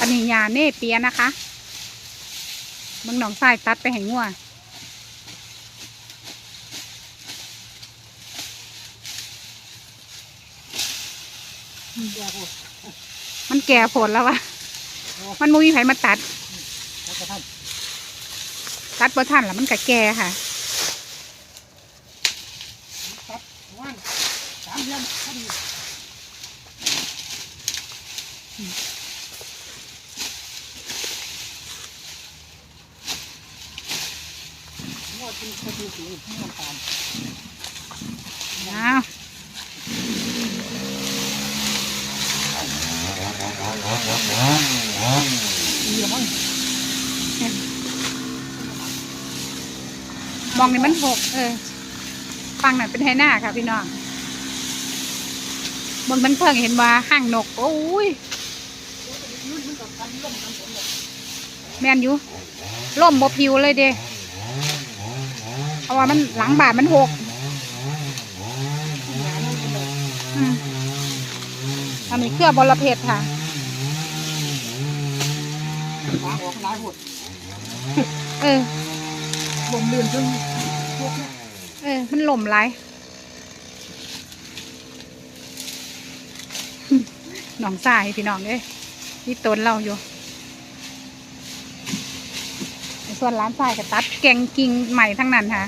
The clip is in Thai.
อันี่ยาเน่เปียนะคะมึงหนองทรายตัดไปให้งัวมันแก่ผลแล้ววะ มันมุมีไผมาตัดแล้วก็ท่านตัดบ่ทันแล้วมันก็แก่ค่ะสามเดือนพอดีงวด เป็นคดีสีที่น้ำตาลอ้าวดีละมั้งมองนี่มันหกเออฟังหน่อยเป็นไฮหน้าค่ะพี่น้องบนมันเพิ่งเห็นว่าห้างนก โอ้ยรุ่นมันกับกันร่มกันผลเลยแมนอยู่ล่มบ่พิวเลยเด้ ราะว่ามันหลังบาทมันหกหานั่นเลยอืมอันนี้เครือบอระเพ็ดค่ะหาออกหลายหดเออลมเลื่อนจนพวกนี้เออ มันหล่มไรหนองทรายพี่น้องเอ้ยนี่ต้นเราอยู่ ส่วนร้านทรายก็ตัดแกงกิ่งใหม่ทั้งนั้นค่ะ